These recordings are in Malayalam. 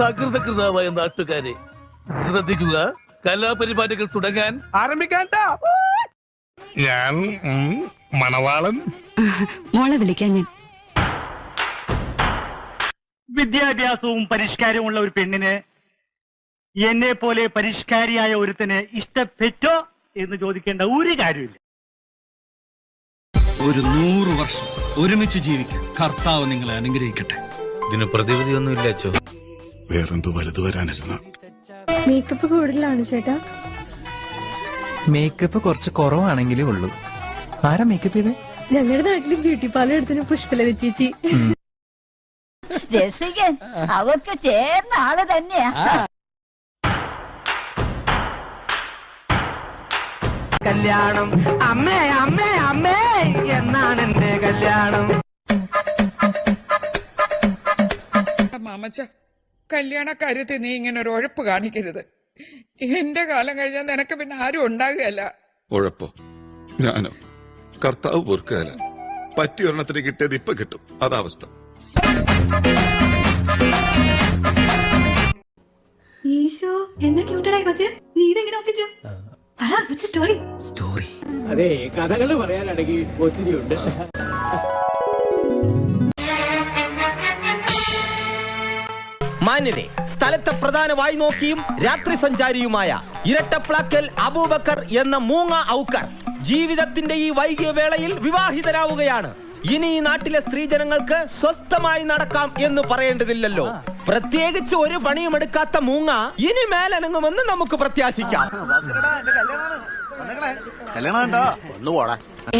സകൃതകൃതാവായ നാട്ടുകാരെ ശ്രദ്ധിക്കുക കലാപരിപാടികൾ തുടങ്ങാൻ ആരംഭിക്കാൻ ഞാൻ മണവാളൻ. മോളെ വിളിക്കാൻ ഞാൻ. വിദ്യാഭ്യാസവും പരിഷ്കാരവും ഉള്ള ഒരു പെണ്ണിന് എന്നെ പോലെ പരിഷ്കാരിയായ ഒരുത്തന് ഇഷ്ടപ്പെട്ടോ എന്ന് ചോദിക്കേണ്ട ഒരു കാര്യമില്ല. ഒരു നൂറ് വർഷം ഒരുമിച്ച് ജീവിക്കാൻ കർത്താവ് നിങ്ങളെ അനുഗ്രഹിക്കട്ടെ. ഇതിന് പ്രതിവിധിയൊന്നും ഇല്ല അച്ചോ. വേറെന്തോ വലുത് വരാനിരുന്ന. മേക്കപ്പ് കൂടുതലാണ് ചേട്ടാ. മേക്കപ്പ് കുറച്ച് കുറവാണെങ്കിലേ ഉള്ളൂ. ആരാ മേക്കപ്പ് ചെയ്ത്? ഞങ്ങളുടെ നാട്ടിൽ ബ്യൂട്ടി പാർലർ എടുത്തിന് പുഷ്പലത ചേച്ചി. രസികൻ അവർക്ക് ചേർന്ന ആൾ തന്നെയാ. കല്യാണം അമ്മേ അമ്മേ അമ്മേ എന്നാണ് എന്റെ കല്യാണം. കല്യാണ കാര്യത്തിൽ നീ ഇങ്ങനെ ഒരു ഉഴപ്പ് കാണിക്കരുത്. എന്റെ കാലം കഴിഞ്ഞാൽ നിനക്ക് പിന്നെ ആരും ഉണ്ടാകുകയല്ല. ഉഴപ്പോ. ഞാനോ? കർത്താവ് പൊറുക്കുകയല്ല പറ്റിയ ഒരെണ്ണത്തിന് കിട്ടിയത് ഇപ്പൊ കിട്ടും. അതാവസ്ഥ ഈശോ എന്നെ ക്യൂട്ടഡായി കൊച്ച്. നീ ഇതെങ്ങനെ ഒപ്പിച്ചു? പറ കൊച്ചു സ്റ്റോറി സ്റ്റോറി അതെ കഥകൾ പറയാനാണെങ്കിൽ ഒത്തിരി ഉണ്ട്. മാന്യരെ സ്ഥലത്തെ പ്രധാന വായി നോക്കിയും രാത്രി സഞ്ചാരിയുമായ ഇരട്ടപ്ലാക്കൽ അബൂബക്കർ എന്ന മൂങ്ങ ഔക്കർ ജീവിതത്തിന്റെ ഈ വൈകിയ വേളയിൽ വിവാഹിതരാവുകയാണ്. ഇനി ഈ നാട്ടിലെ സ്ത്രീജനങ്ങൾക്ക് സ്വസ്ഥമായി നടക്കാം എന്ന് പറയേണ്ടതില്ലല്ലോ. പ്രത്യേകിച്ച് ഒരു പണിയും എടുക്കാത്ത മൂങ്ങ ഇനി മേലനങ്ങുമെന്ന് നമുക്ക് പ്രത്യാശിക്കാം.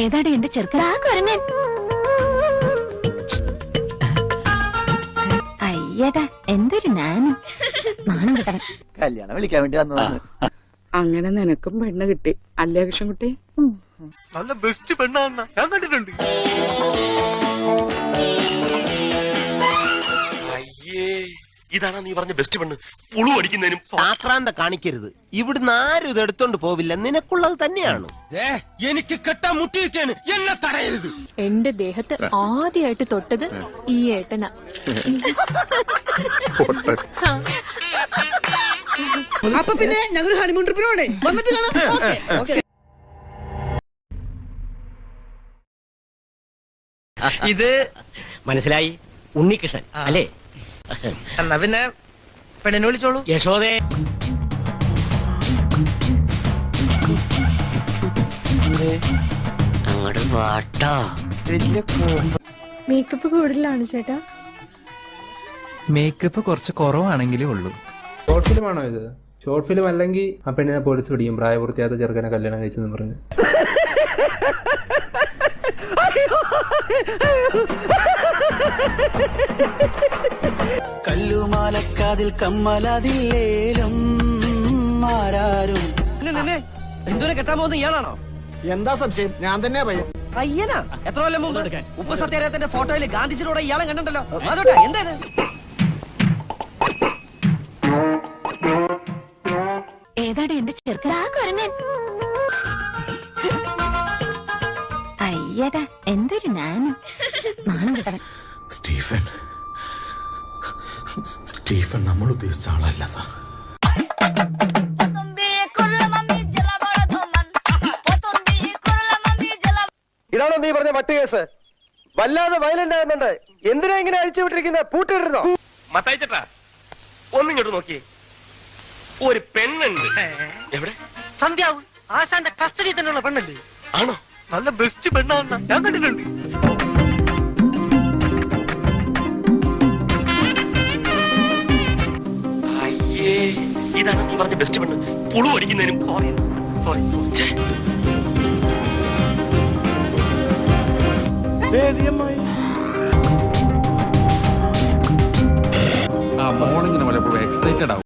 ഏതാണ്ട് എന്റെ ചെറുക്കൻ? എന്തൊരു നാനും. നാണം കിട്ടണം കല്യാണം വിളിക്കാൻ വേണ്ടി വന്നതാണ്. അങ്ങനെ നിനക്കും പെണ്ണ് കിട്ടി. അല്ലേ കൃഷ്ണൻകുട്ടി? നല്ല ബെസ്റ്റ് പെണ്ണാണ് ഞാൻ കണ്ടിട്ടുണ്ട്. ഇതാണ് നീ പറഞ്ഞ ബെസ്റ്റ് പെണ്ണ്. പുളു അടിക്കുന്നതിനും ആക്രാന്ത കാണിക്കരുത്. ഇവിടുന്ന് ആരും ഇത് എടുത്തോണ്ട് പോവില്ല. നിനക്കുള്ളത് തന്നെയാണ്. എനിക്ക് കെട്ടാൻ മുട്ടിയിട്ടാണ് എന്നെ തടയരുത്. എന്റെ ദേഹത്ത് ആദ്യമായിട്ട് തൊട്ടത് ഈ ഏട്ടന. അപ്പൊ പിന്നെ ഞങ്ങൾ ഹണിമൂൺ ട്രിപ്പിനോടെ വന്നിട്ട് കാണാം. ഇത് മനസ്സിലായി? ഉണ്ണികൃഷ്ണൻ അല്ലേ? എന്നാ പിന്നെ പെണ്ണിനെ വിളിച്ചോളൂ. യശോദേ. അങ്ങോട്ട് വാട്ടോ. മേക്കപ്പ് കൂടുതലാണ് ചേട്ടാ. മേക്കപ്പ് കുറച്ച് കുറവാണെങ്കിലേ ഉള്ളൂ. ഷോർട്ട് ഫിലിം ആണോ ഇത്? ഷോർട്ട് ഫിലിം അല്ലെങ്കിൽ ആ പെണ്ണിനെ പോലീസ് പിടിക്കും പ്രായപൂർത്തിയാത്ത ചെറുക്കനെ കല്യാണം കഴിച്ചെന്ന് പറഞ്ഞ്. കല്ലുമാലക്കാതിൽ കമ്മലതില്ലേലും ആരാരും എന്തോനെ കെട്ടാൻ പോകുന്ന ഇയാളാണോ? എന്താ സംശയം? ഞാൻ തന്നെ പയ്യൻ. പയ്യനാ? എത്ര കൊല്ലം മുമ്പ് ഉപ്പ് സത്യാഗ്രഹത്തിന്റെ ഫോട്ടോയിൽ ഗാന്ധിജിയുടെ ഇയാളെ കണ്ടിട്ടുണ്ടല്ലോ. അതോട്ടെ എന്താണ്? ഏതാടെ എന്റെ ചെറുക്കൻ? നാണം കിട്ടണം സ്റ്റീഫൻ. സ്റ്റീഫൻ നമ്മൾ ഉദ്ദേശിച്ച ആളല്ല സാർ. ഇതാണോ നീ പറഞ്ഞ മറ്റു കേസ്? വല്ലാതെ വയലന്റ് ആകുന്നുണ്ട്. എന്തിനാ ഇങ്ങനെ അഴിച്ചു വിട്ടിരിക്കുന്നത് പൂട്ടിട്ടിരുന്നോ മത്തയച്ചട്ടാ ഒന്നിങ്ങോട്ട് നോക്കിയേ. ഒരു പെണ്ണുണ്ട്. എവിടെ? സന്ധ്യാവ് ആശാന്റെ കസ്റ്റഡി തന്നെയുള്ള പെണ്ണല്ലേ? ആണോ? നല്ല ബെസ്റ്റ് പെണ്ണാണ് ഞാൻ കണ്ടിട്ടുണ്ട്. ഇതാണ് നീ പറഞ്ഞ ബെസ്റ്റ് പെണ്ണ്. പുളു അടിക്കുന്നതിനും സോറി സോറി ആ മോർണിംഗിന് വല്ലപ്പോഴും എക്സൈറ്റഡ് ആവും.